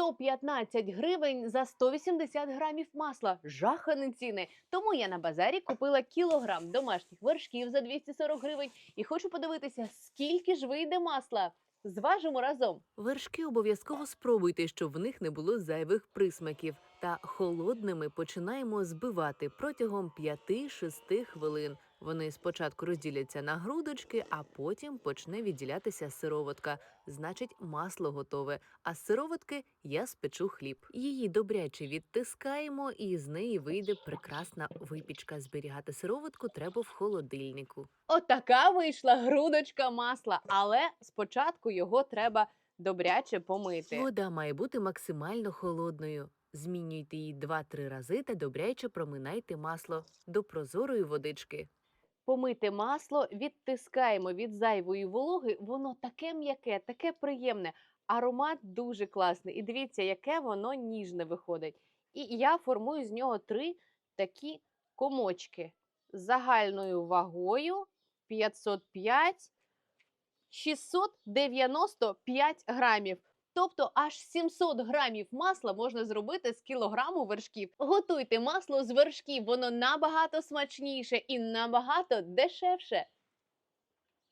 115 гривень за 180 грамів масла. Жахані ціни. Тому я на базарі купила кілограм домашніх вершків за 240 гривень і хочу подивитися, скільки ж вийде масла. Зважимо разом. Вершки обов'язково спробуйте, щоб в них не було зайвих присмаків. Та холодними починаємо збивати протягом 5-6 хвилин. Вони спочатку розділяться на грудочки, а потім почне відділятися сироватка. Значить, масло готове. А з сироватки я спечу хліб. Її добряче відтискаємо, і з неї вийде прекрасна випічка. Зберігати сироватку треба в холодильнику. Отака вийшла грудочка масла, але спочатку його треба добряче помити. Вода має бути максимально холодною. Змінюйте її 2-3 рази та добряче проминайте масло до прозорої водички. Помити масло, відтискаємо від зайвої вологи. Воно таке м'яке, таке приємне. Аромат дуже класний. І дивіться, яке воно ніжне виходить. І я формую з нього три такі комочки з загальною вагою 505 695 грамів. Тобто аж 700 грамів масла можна зробити з кілограму вершків. Готуйте масло з вершків, воно набагато смачніше і набагато дешевше.